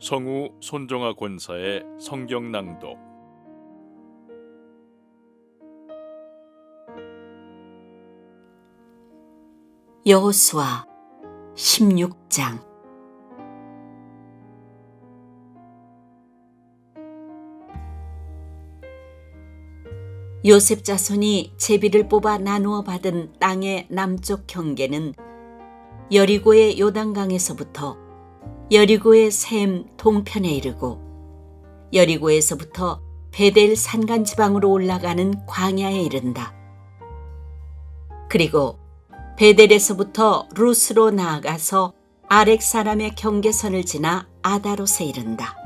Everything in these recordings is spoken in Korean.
성우 손정아 권사의 성경 낭독. 여호수아 16장. 요셉 자손이 제비를 뽑아 나누어 받은 땅의 남쪽 경계는 여리고의 요단강에서부터 여리고의 샘 동편에 이르고 여리고에서부터 베델 산간 지방으로 올라가는 광야에 이른다. 그리고 베델에서부터 루스로 나아가서 아렉 사람의 경계선을 지나 아다롯에 이른다.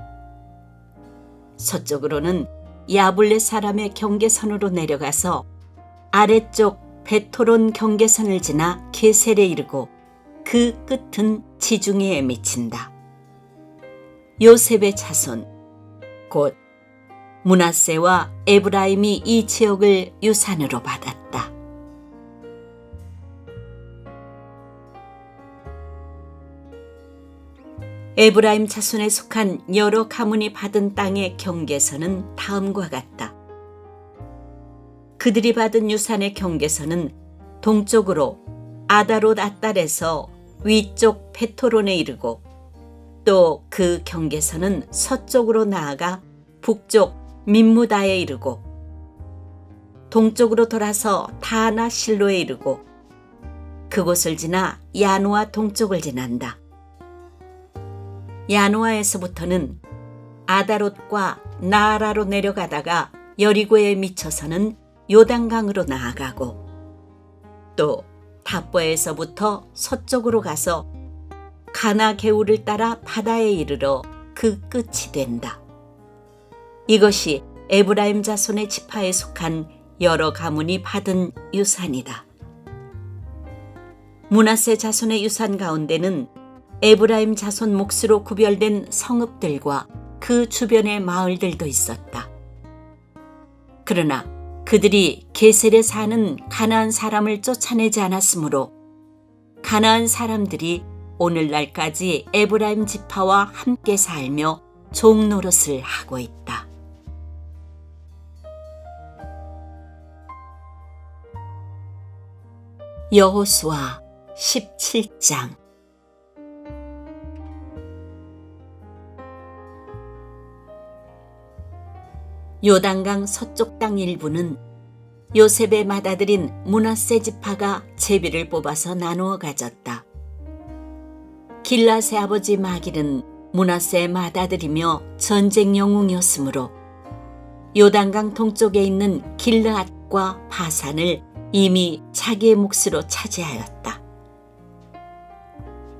서쪽으로는 야블레 사람의 경계선으로 내려가서 아래쪽 베토론 경계선을 지나 게셀에 이르고 그 끝은 지중해에 미친다. 요셉의 자손 곧 문하세와 에브라임이 이 지역을 유산으로 받았다. 에브라임 자손에 속한 여러 가문이 받은 땅의 경계선은 다음과 같다. 그들이 받은 유산의 경계선은 동쪽으로 아다롯 아딸에서 위쪽 페토론에 이르고 또 그 경계선은 서쪽으로 나아가 북쪽 민무다에 이르고 동쪽으로 돌아서 다나 실로에 이르고 그곳을 지나 야노아 동쪽을 지난다. 야노아에서부터는 아다롯과 나아라로 내려가다가 여리고에 미쳐서는 요단강으로 나아가고 또 답보에서부터 서쪽으로 가서 가나 개울을 따라 바다에 이르러 그 끝이 된다. 이것이 에브라임 자손의 지파에 속한 여러 가문이 받은 유산이다. 문하세 자손의 유산 가운데는 에브라임 자손 몫으로 구별된 성읍들과 그 주변의 마을들도 있었다. 그러나 그들이 게셀에 사는 가나안 사람을 쫓아내지 않았으므로 가나안 사람들이 오늘날까지 에브라임 지파와 함께 살며 종노릇을 하고 있다. 여호수아 17장 요단강 서쪽 땅 일부는 요셉의 맏아들인 문하세 지파가 제비를 뽑아서 나누어 가졌다. 길라세 아버지 마길은 문하세의 맏아들이며 전쟁 영웅이었으므로 요단강 동쪽에 있는 길르앗과 바산을 이미 자기의 몫으로 차지하였다.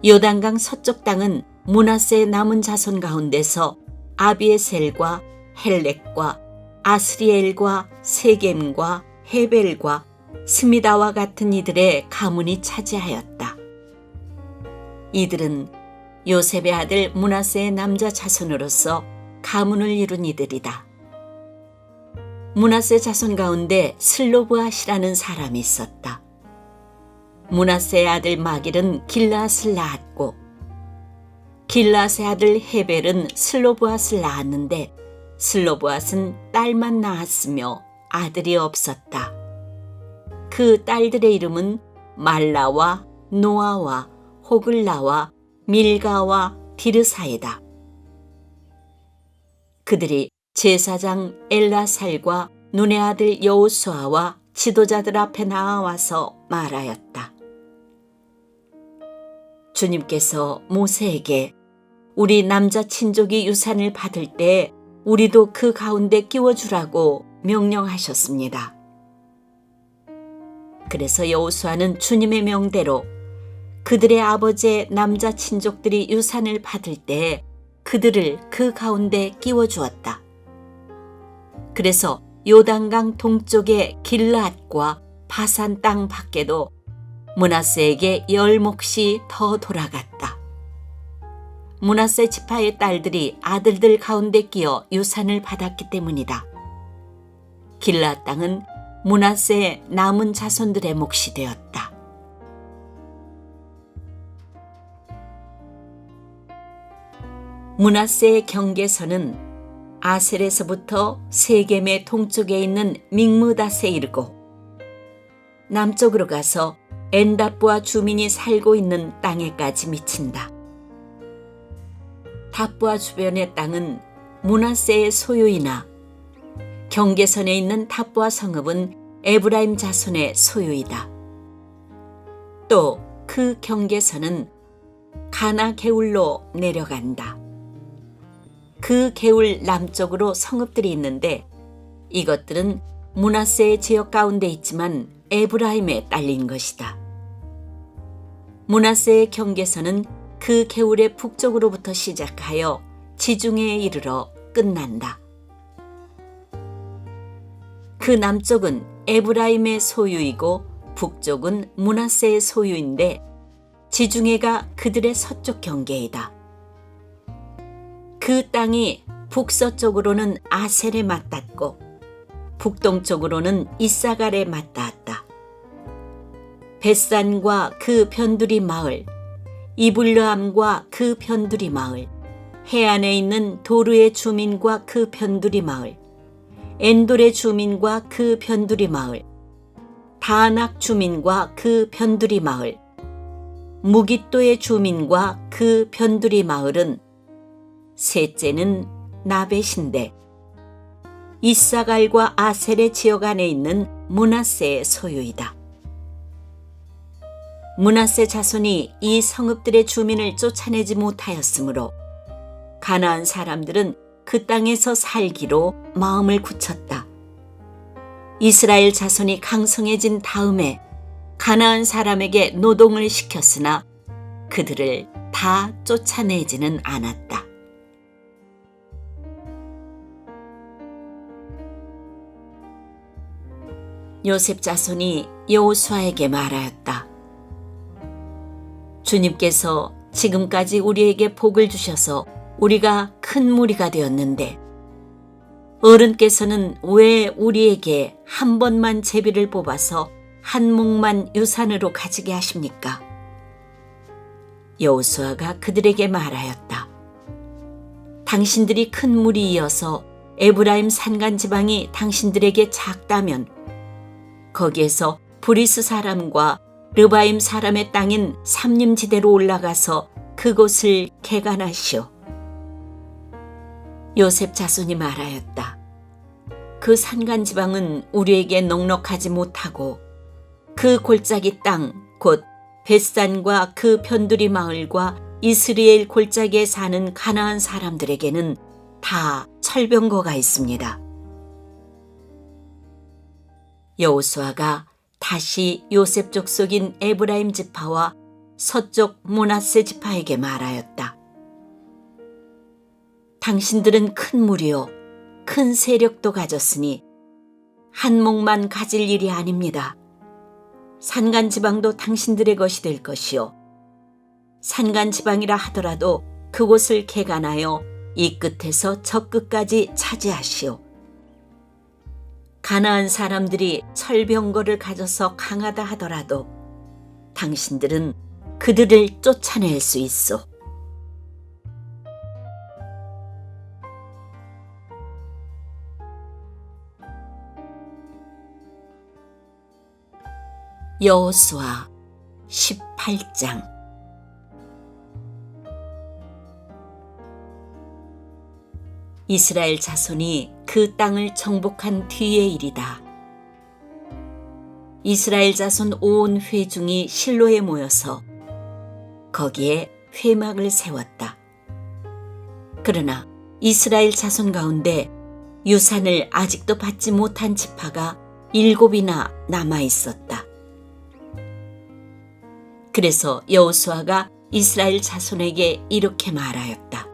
요단강 서쪽 땅은 문하세의 남은 자손 가운데서 아비에셀과 헬렉과 아스리엘과 세겜과 헤벨과 스미다와 같은 이들의 가문이 차지하였다. 이들은 요셉의 아들 문하세의 남자 자손으로서 가문을 이룬 이들이다. 문하세 자손 가운데 슬로브앗이라는 사람이 있었다. 문하세의 아들 마길은 길라앗을 낳았고 길라앗의 아들 헤벨은 슬로브앗을 낳았는데 슬로브앗은 딸만 낳았으며 아들이 없었다. 그 딸들의 이름은 말라와 노아와 호글라와 밀가와 디르사이다. 그들이 제사장 엘라살과 눈의 아들 여호수아와 지도자들 앞에 나와서 말하였다. 주님께서 모세에게 우리 남자 친족이 유산을 받을 때 우리도 그 가운데 끼워주라고 명령하셨습니다. 그래서 여호수아는 주님의 명대로 그들의 아버지의 남자 친족들이 유산을 받을 때 그들을 그 가운데 끼워 주었다. 그래서 요단강 동쪽의 길라앗과 바산 땅 밖에도 문하세에게 열 몫이 더 돌아갔다. 문하세 지파의 딸들이 아들들 가운데 끼어 유산을 받았기 때문이다. 길라 땅은 문하세의 남은 자손들의 몫이 되었다. 문하세의 경계선은 아셀에서부터 세겜의 동쪽에 있는 믹무닷에 이르고 남쪽으로 가서 엔다부아 주민이 살고 있는 땅에까지 미친다. 다부아 주변의 땅은 문하세의 소유이나 경계선에 있는 다부아 성읍은 에브라임 자손의 소유이다. 또 그 경계선은 가나 개울로 내려간다. 그 개울 남쪽으로 성읍들이 있는데 이것들은 문하세의 지역 가운데 있지만 에브라임에 딸린 것이다. 문하세의 경계선은 그 개울의 북쪽으로부터 시작하여 지중해에 이르러 끝난다. 그 남쪽은 에브라임의 소유이고 북쪽은 문하세의 소유인데 지중해가 그들의 서쪽 경계이다. 그 땅이 북서쪽으로는 아셀에 맞닿고 북동쪽으로는 이사갈에 맞닿았다. 벳산과 그 변두리 마을, 이블르함과 그 변두리 마을, 해안에 있는 도르의 주민과 그 변두리 마을, 엔돌의 주민과 그 변두리 마을, 다낙 주민과 그 변두리 마을, 무기또의 주민과 그 변두리 마을은 셋째는 나벳인데 이사갈과 아셀의 지역 안에 있는 문하세의 소유이다. 문하세 자손이 이 성읍들의 주민을 쫓아내지 못하였으므로 가나안 사람들은 그 땅에서 살기로 마음을 굳혔다. 이스라엘 자손이 강성해진 다음에 가나안 사람에게 노동을 시켰으나 그들을 다 쫓아내지는 않았다. 요셉 자손이 여호수아에게 말하였다. 주님께서 지금까지 우리에게 복을 주셔서 우리가 큰 무리가 되었는데 어른께서는 왜 우리에게 한 번만 제비를 뽑아서 한 몫만 유산으로 가지게 하십니까? 여호수아가 그들에게 말하였다. 당신들이 큰 무리이어서 에브라임 산간 지방이 당신들에게 작다면 거기에서 브리스 사람과 르바임 사람의 땅인 삼림지대로 올라가서 그곳을 개간하시오. 요셉 자손이 말하였다. 그 산간 지방은 우리에게 넉넉하지 못하고 그 골짜기 땅, 곧 벳산과 그 편두리 마을과 이스리엘 골짜기에 사는 가나안 사람들에게는 다 철병거가 있습니다. 여호수아가 다시 요셉 족속인 에브라임 지파와 서쪽 모나세 지파에게 말하였다. 당신들은 큰 무리요, 큰 세력도 가졌으니 한 몫만 가질 일이 아닙니다. 산간 지방도 당신들의 것이 될 것이요. 산간 지방이라 하더라도 그곳을 개간하여 이 끝에서 저 끝까지 차지하시오. 가나안 사람들이 철병거를 가져서 강하다 하더라도 당신들은 그들을 쫓아낼 수 있어. 여호수아 18장 이스라엘 자손이 그 땅을 정복한 뒤의 일이다. 이스라엘 자손 온 회중이 실로에 모여서 거기에 회막을 세웠다. 그러나 이스라엘 자손 가운데 유산을 아직도 받지 못한 지파가 일곱이나 남아 있었다. 그래서 여호수아가 이스라엘 자손에게 이렇게 말하였다.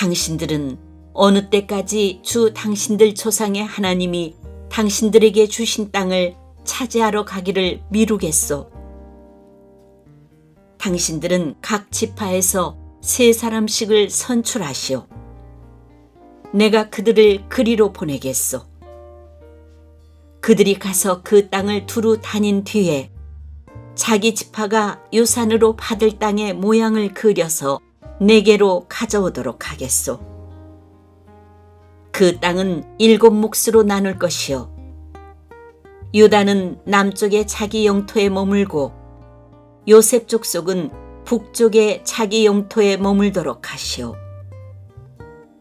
당신들은 어느 때까지 주 당신들 조상의 하나님이 당신들에게 주신 땅을 차지하러 가기를 미루겠소. 당신들은 각 지파에서 세 사람씩을 선출하시오. 내가 그들을 그리로 보내겠소. 그들이 가서 그 땅을 두루 다닌 뒤에 자기 지파가 유산으로 받을 땅의 모양을 그려서 내게로 가져오도록 하겠소. 그 땅은 일곱 몫으로 나눌 것이요. 유다는 남쪽에 자기 영토에 머물고 요셉 족속은 북쪽에 자기 영토에 머물도록 하시오.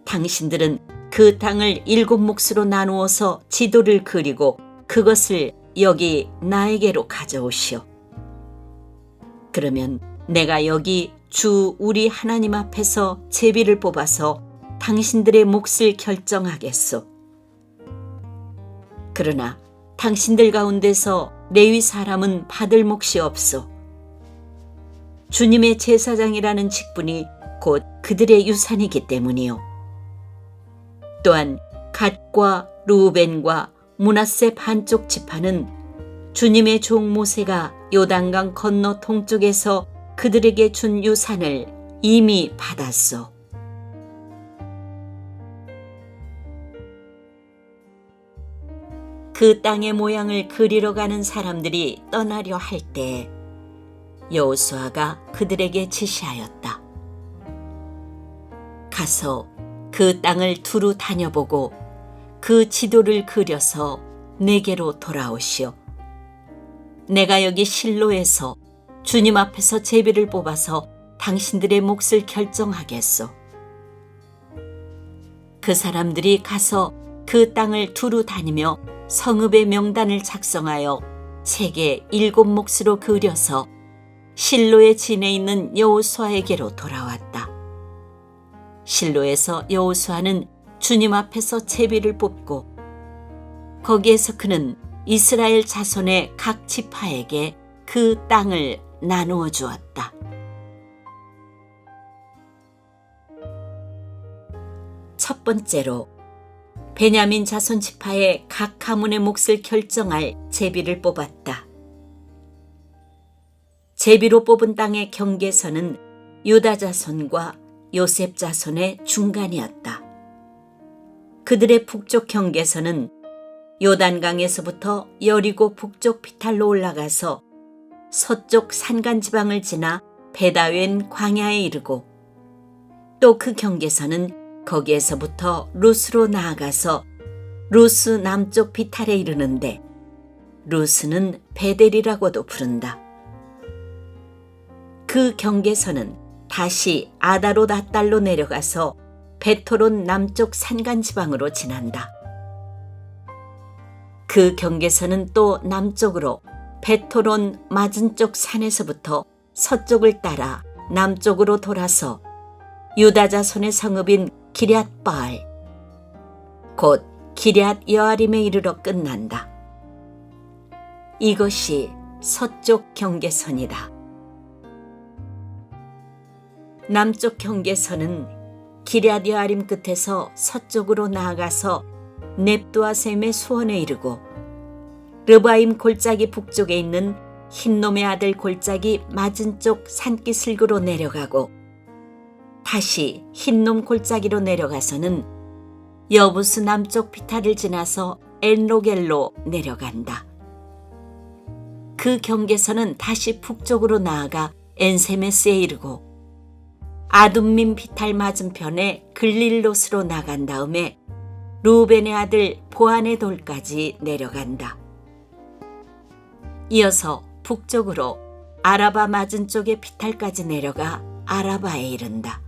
당신들은 그 땅을 일곱 몫으로 나누어서 지도를 그리고 그것을 여기 나에게로 가져오시오. 그러면 내가 여기 주 우리 하나님 앞에서 제비를 뽑아서 당신들의 몫을 결정하겠소. 그러나 당신들 가운데서 레위 사람은 받을 몫이 없소. 주님의 제사장이라는 직분이 곧 그들의 유산이기 때문이요. 또한 갓과 루벤과 문하세 반쪽 지파는 주님의 종 모세가 요단강 건너 동쪽에서 그들에게 준 유산을 이미 받았소. 그 땅의 모양을 그리러 가는 사람들이 떠나려 할 때 여호수아가 그들에게 지시하였다. 가서 그 땅을 두루 다녀보고 그 지도를 그려서 내게로 돌아오시오. 내가 여기 실로에서 주님 앞에서 제비를 뽑아서 당신들의 몫을 결정하겠소. 그 사람들이 가서 그 땅을 두루 다니며 성읍의 명단을 작성하여 책에 일곱 몫으로 그려서 실로에 지내 있는 여호수아에게로 돌아왔다. 실로에서 여호수아는 주님 앞에서 제비를 뽑고 거기에서 그는 이스라엘 자손의 각 지파에게 그 땅을 나누어 주었다. 첫 번째로 베냐민 자손 지파의 각 가문의 몫을 결정할 제비를 뽑았다. 제비로 뽑은 땅의 경계선은 유다 자손과 요셉 자손의 중간이었다. 그들의 북쪽 경계선은 요단강에서부터 여리고 북쪽 비탈로 올라가서 서쪽 산간 지방을 지나 베다웬 광야에 이르고 또 그 경계선은 거기에서부터 루스로 나아가서 루스 남쪽 비탈에 이르는데 루스는 베델이라고도 부른다. 그 경계선은 다시 아다로 나달로 내려가서 베토론 남쪽 산간 지방으로 지난다. 그 경계선은 또 남쪽으로 베토론 맞은 쪽 산에서부터 서쪽을 따라 남쪽으로 돌아서 유다 자손의 성읍인 기럇바알 곧 기럇 여아림에 이르러 끝난다. 이것이 서쪽 경계선이다. 남쪽 경계선은 기럇 여아림 끝에서 서쪽으로 나아가서 넵두아셈의 수원에 이르고 르바임 골짜기 북쪽에 있는 흰놈의 아들 골짜기 맞은 쪽 산기슭으로 내려가고 다시 흰놈 골짜기로 내려가서는 여부스 남쪽 피타를 지나서 엔로겔로 내려간다. 그 경계선은 다시 북쪽으로 나아가 엔세메스에 이르고 아둠민 피탈 맞은편에 글릴롯으로 나간 다음에 루벤의 아들 보안의 돌까지 내려간다. 이어서 북쪽으로 아라바 맞은 쪽의 피탈까지 내려가 아라바에 이른다.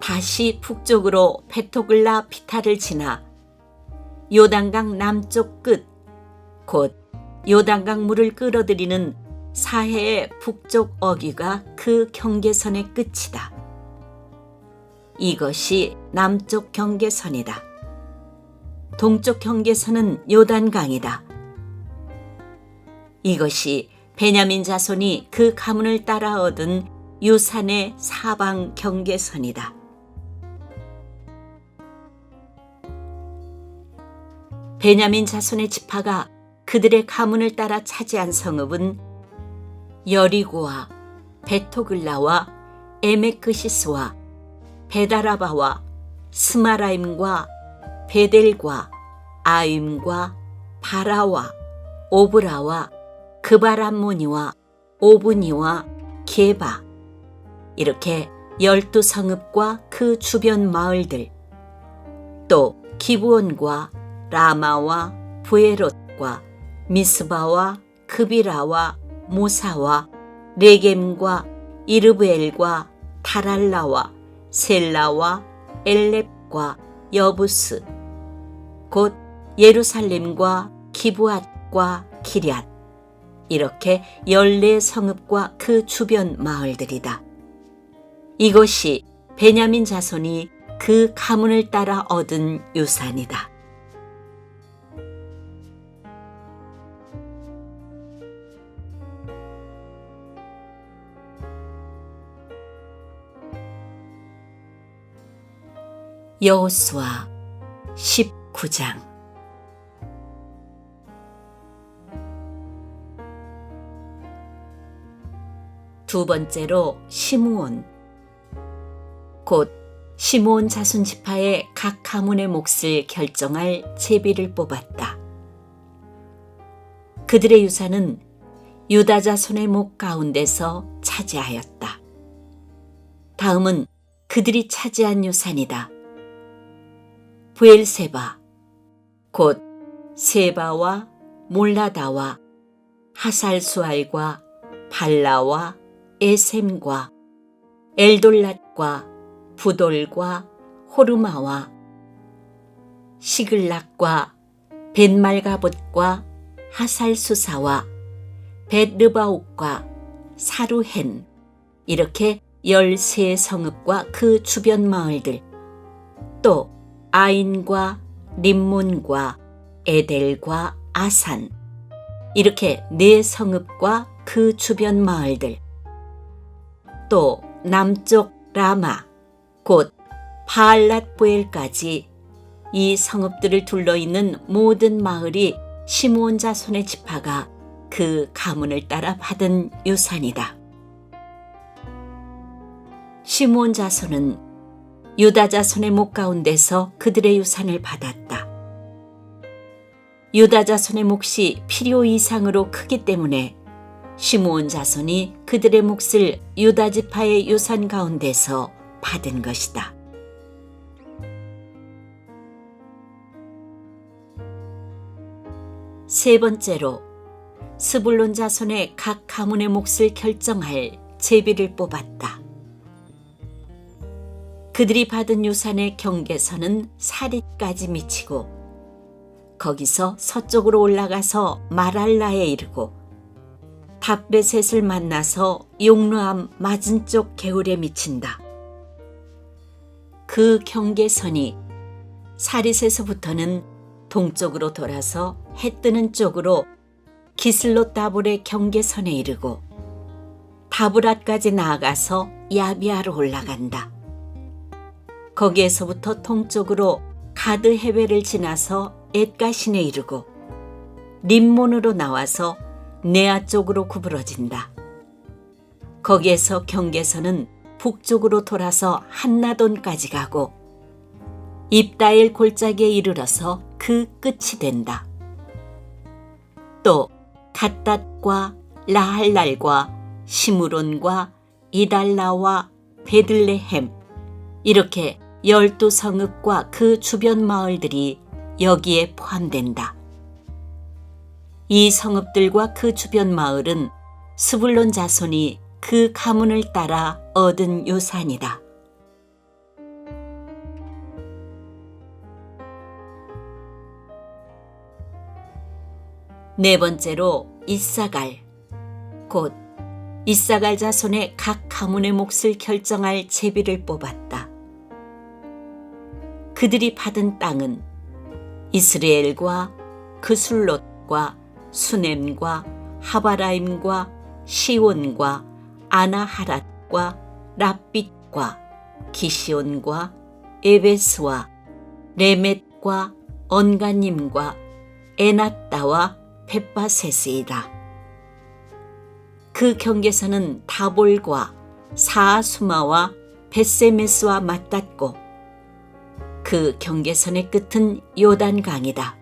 다시 북쪽으로 베토글라 피탈을 지나 요단강 남쪽 끝, 곧 요단강 물을 끌어들이는 사해의 북쪽 어귀가 그 경계선의 끝이다. 이것이 남쪽 경계선이다. 동쪽 경계선은 요단강이다. 이것이 베냐민 자손이 그 가문을 따라 얻은 유산의 사방 경계선이다. 베냐민 자손의 지파가 그들의 가문을 따라 차지한 성읍은 여리고와 베토글라와 에메크시스와 베다라바와 스마라임과 베델과 아임과 바라와 오브라와 그바람모니와 오브니와 게바 이렇게 열두 성읍과 그 주변 마을들, 또 기브온과 라마와 부에롯과 미스바와 그비라와 모사와 레겜과 이르브엘과 타랄라와 셀라와 엘렙과 여부스 곧 예루살렘과 기브앗과 기럇 이렇게 열네 성읍과 그 주변 마을들이다. 이것이 베냐민 자손이 그 가문을 따라 얻은 유산이다. 여호수아 19장 두 번째로 시므온 곧 시므온 자손 지파의 각 가문의 몫을 결정할 제비를 뽑았다. 그들의 유산은 유다 자손의 목 가운데서 차지하였다. 다음은 그들이 차지한 유산이다. 부엘세바 곧 세바와 몰라다와 하살수알과 발라와 에셈과 엘돌랏과 부돌과 호르마와 시글락과 벤말가봇과 하살수사와 벳르바옥과 사루헨 이렇게 열세 성읍과 그 주변 마을들 또 아인과 림몬과 에델과 아산 이렇게 네 성읍과 그 주변 마을들 또 남쪽 라마 곧 바알랏보엘까지 이 성읍들을 둘러 있는 모든 마을이 시므온 자손의 지파가 그 가문을 따라 받은 유산이다. 시므온 자손은 유다 자손의 목 가운데서 그들의 유산을 받았다. 유다 자손의 몫이 필요 이상으로 크기 때문에 시므온 자손이 그들의 몫을 유다 지파의 유산 가운데서 받은 것이다. 세 번째로 스불론 자손의 각 가문의 몫을 결정할 제비를 뽑았다. 그들이 받은 유산의 경계선은 사릿까지 미치고 거기서 서쪽으로 올라가서 마랄라에 이르고 답베셋을 만나서 용르암 맞은쪽 개울에 미친다. 그 경계선이 사릿에서부터는 동쪽으로 돌아서 해 뜨는 쪽으로 기슬롯 다볼의 경계선에 이르고 다브랏까지 나아가서 야비아로 올라간다. 거기에서부터 동쪽으로 가드 해외를 지나서 엣가신에 이르고 림몬으로 나와서 네아 쪽으로 구부러진다. 거기에서 경계선은 북쪽으로 돌아서 한나돈까지 가고 입다일 골짜기에 이르러서 그 끝이 된다. 또 갓닷과 라할랄과 시무론과 이달라와 베들레헴 이렇게 열두 성읍과 그 주변 마을들이 여기에 포함된다. 이 성읍들과 그 주변 마을은 스불론 자손이 그 가문을 따라 얻은 유산이다. 네 번째로 이사갈 곧 이사갈 자손의 각 가문의 몫을 결정할 제비를 뽑았다. 그들이 받은 땅은 이스라엘과 그술롯과 수넴과 하바라임과 시온과 아나하랏과 랍빛과 기시온과 에베스와 레멧과 언가님과 에나따와 벳바세스이다. 그 경계선은 다볼과 사아수마와 베세메스와 맞닿고 그 경계선의 끝은 요단강이다.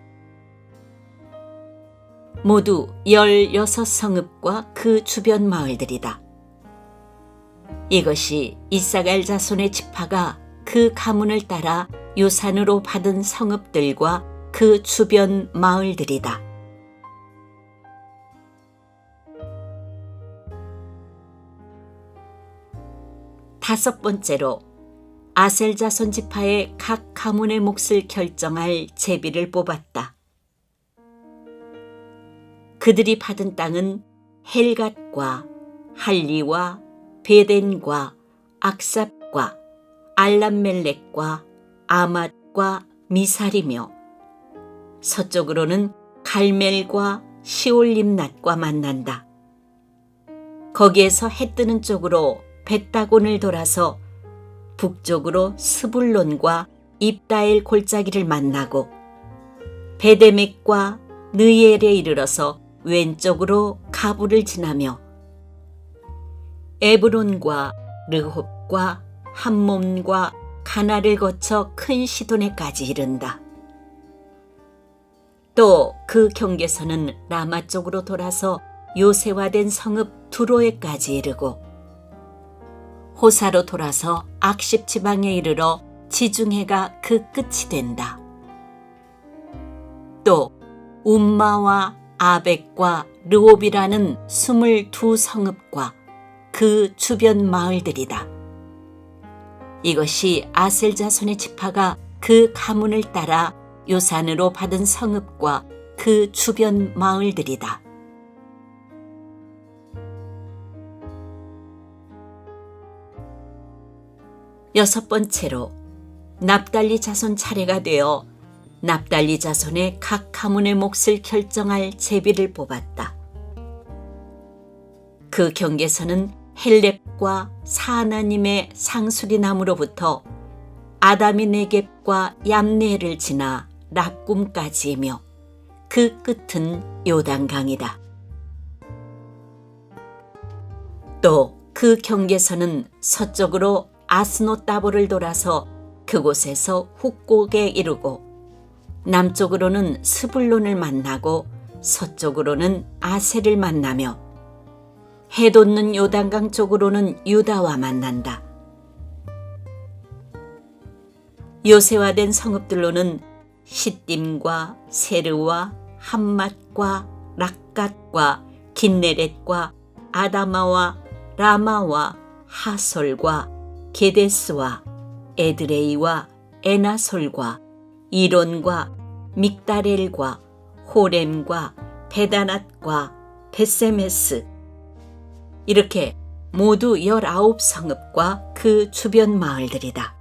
모두 16성읍과 그 주변 마을들이다. 이것이 이사갈 자손의 지파가 그 가문을 따라 유산으로 받은 성읍들과 그 주변 마을들이다. 다섯 번째로 아셀 자손 지파의 각 가문의 몫을 결정할 제비를 뽑았다. 그들이 받은 땅은 헬갓과 할리와 베덴과 악삽과 알람멜렉과 아맛과 미살이며 서쪽으로는 갈멜과 시올림낫과 만난다. 거기에서 해 뜨는 쪽으로 벳다곤을 돌아서 북쪽으로 스불론과 입다엘 골짜기를 만나고 베데맥과 느엘에 이르러서 왼쪽으로 가부를 지나며 에브론과 르홉과 함몸과 가나를 거쳐 큰 시돈에까지 이른다. 또 그 경계선은 라마 쪽으로 돌아서 요새화된 성읍 두로에까지 이르고 호사로 돌아서 악십 지방에 이르러 지중해가 그 끝이 된다. 또 움마와 아벡과 르옵이라는 스물두 성읍과 그 주변 마을들이다. 이것이 아셀 자손의 지파가 그 가문을 따라 요산으로 받은 성읍과 그 주변 마을들이다. 여섯 번째로 납달리 자손 차례가 되어 납달리 자손의 각 가문의 몫을 결정할 제비를 뽑았다. 그 경계선은 헬렙과 사하나님의 상수리 나무로부터 아담이 네겝과 얌네를 지나 랍꿈까지이며 그 끝은 요단강이다. 또 그 경계선은 서쪽으로 아스노따보를 돌아서 그곳에서 훅곡에 이르고 남쪽으로는 스불론을 만나고 서쪽으로는 아셀을 만나며 해 돋는 요단강 쪽으로는 유다와 만난다. 요새화된 성읍들로는 시딤과 세르와 함맛과 락갓과 긴네렛과 아다마와 라마와 하솔과 게데스와 에드레이와 에나솔과 이론과 믹다렐과 호렘과 베다낫과 베세메스 이렇게 모두 열아홉 성읍과 그 주변 마을들이다.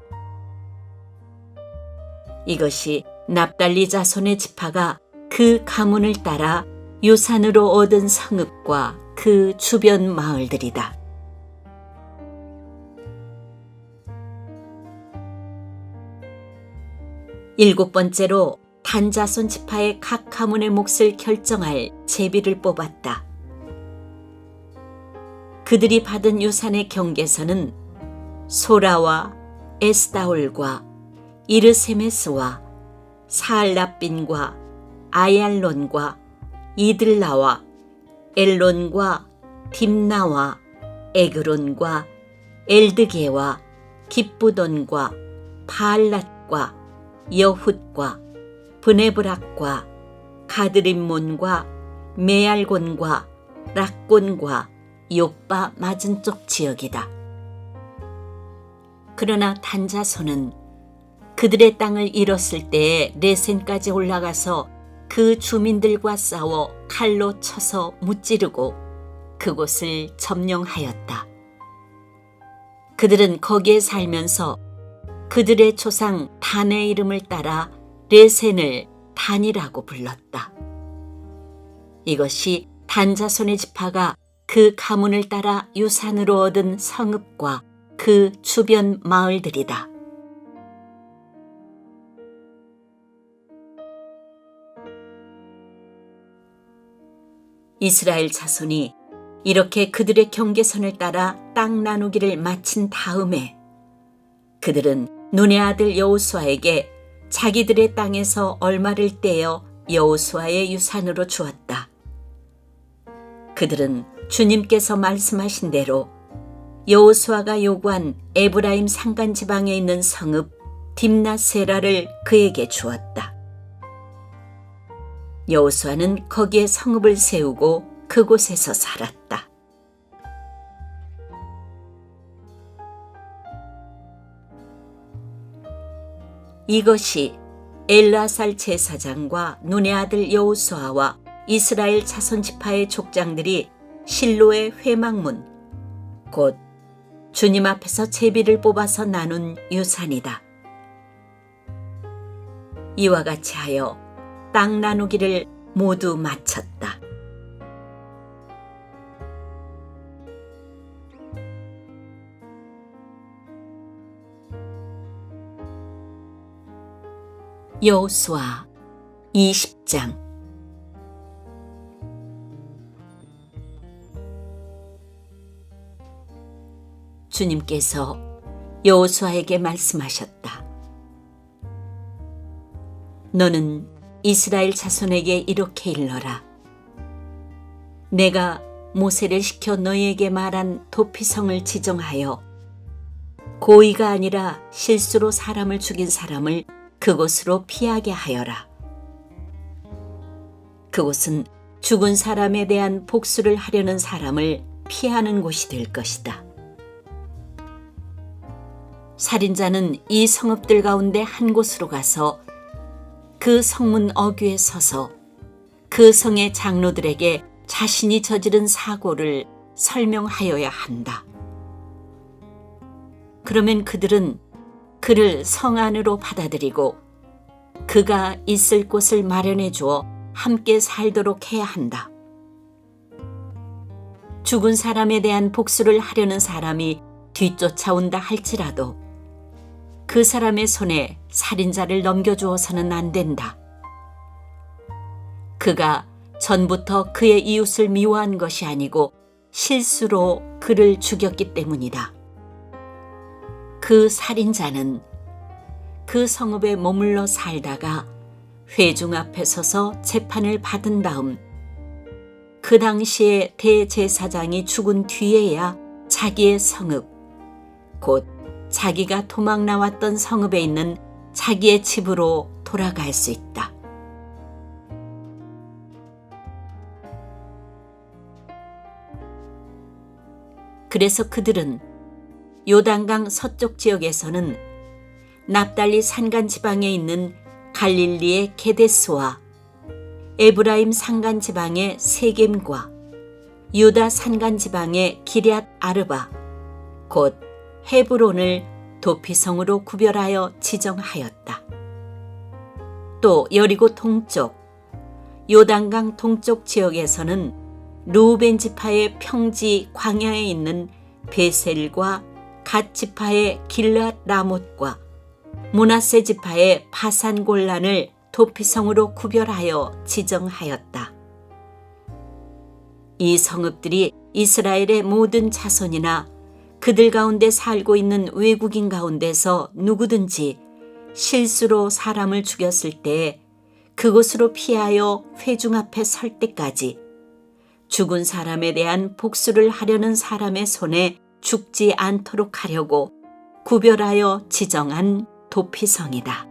이것이 납달리 자손의 지파가 그 가문을 따라 유산으로 얻은 성읍과 그 주변 마을들이다. 일곱 번째로 단자손 지파의 각 가문의 몫을 결정할 제비를 뽑았다. 그들이 받은 유산의 경계선은 소라와 에스다올과 이르세메스와 사알라빈과 아얄론과 이들라와 엘론과 딥나와 에그론과 엘드게와 기쁘돈과 바알랏과 여훗과 브네브락과 가드림몬과 메알곤과 락곤과 요빠 맞은 쪽 지역이다. 그러나 단자손은 그들의 땅을 잃었을 때에 레센까지 올라가서 그 주민들과 싸워 칼로 쳐서 무찌르고 그곳을 점령하였다. 그들은 거기에 살면서 그들의 조상 단의 이름을 따라 레센을 단이라고 불렀다. 이것이 단자손의 지파가 그 가문을 따라 유산으로 얻은 성읍과 그 주변 마을들이다. 이스라엘 자손이 이렇게 그들의 경계선을 따라 땅 나누기를 마친 다음에 그들은 눈의 아들 여호수아에게 자기들의 땅에서 얼마를 떼어 여호수아의 유산으로 주었다. 그들은 주님께서 말씀하신 대로 여호수아가 요구한 에브라임 산간 지방에 있는 성읍 딥나세라를 그에게 주었다. 여호수아는 거기에 성읍을 세우고 그곳에서 살았다. 이것이 엘라살 제사장과 눈의 아들 여호수아와 이스라엘 자손 지파의 족장들이 실로의 회막문 곧 주님 앞에서 제비를 뽑아서 나눈 유산이다. 이와 같이 하여 땅 나누기를 모두 마쳤다. 여호수아 20장 주님께서 여호수아에게 말씀하셨다. 너는 이스라엘 자손에게 이렇게 일러라. 내가 모세를 시켜 너희에게 말한 도피성을 지정하여 고의가 아니라 실수로 사람을 죽인 사람을 그곳으로 피하게 하여라. 그곳은 죽은 사람에 대한 복수를 하려는 사람을 피하는 곳이 될 것이다. 살인자는 이 성읍들 가운데 한 곳으로 가서 그 성문 어귀에 서서 그 성의 장로들에게 자신이 저지른 사고를 설명하여야 한다. 그러면 그들은 그를 성 안으로 받아들이고 그가 있을 곳을 마련해 주어 함께 살도록 해야 한다. 죽은 사람에 대한 복수를 하려는 사람이 뒤쫓아온다 할지라도 그 사람의 손에 살인자를 넘겨주어서는 안 된다. 그가 전부터 그의 이웃을 미워한 것이 아니고 실수로 그를 죽였기 때문이다. 그 살인자는 그 성읍에 머물러 살다가 회중 앞에 서서 재판을 받은 다음 그 당시에 대제사장이 죽은 뒤에야 자기의 성읍, 곧 자기가 도망 나왔던 성읍에 있는 자기의 집으로 돌아갈 수 있다. 그래서 그들은 요단강 서쪽 지역에서는 납달리 산간 지방에 있는 갈릴리의 게데스와 에브라임 산간 지방의 세겜과 유다 산간 지방의 기럇 아르바 곧 헤브론을 도피성으로 구별하여 지정하였다. 또 여리고 동쪽 요단강 동쪽 지역에서는 루벤 지파의 평지 광야에 있는 베셀과 갓 지파의 길랏 라못과 문하세 지파의 바산 골란을 도피성으로 구별하여 지정하였다. 이 성읍들이 이스라엘의 모든 자손이나 그들 가운데 살고 있는 외국인 가운데서 누구든지 실수로 사람을 죽였을 때 그곳으로 피하여 회중 앞에 설 때까지 죽은 사람에 대한 복수를 하려는 사람의 손에 죽지 않도록 하려고 구별하여 지정한 도피성이다.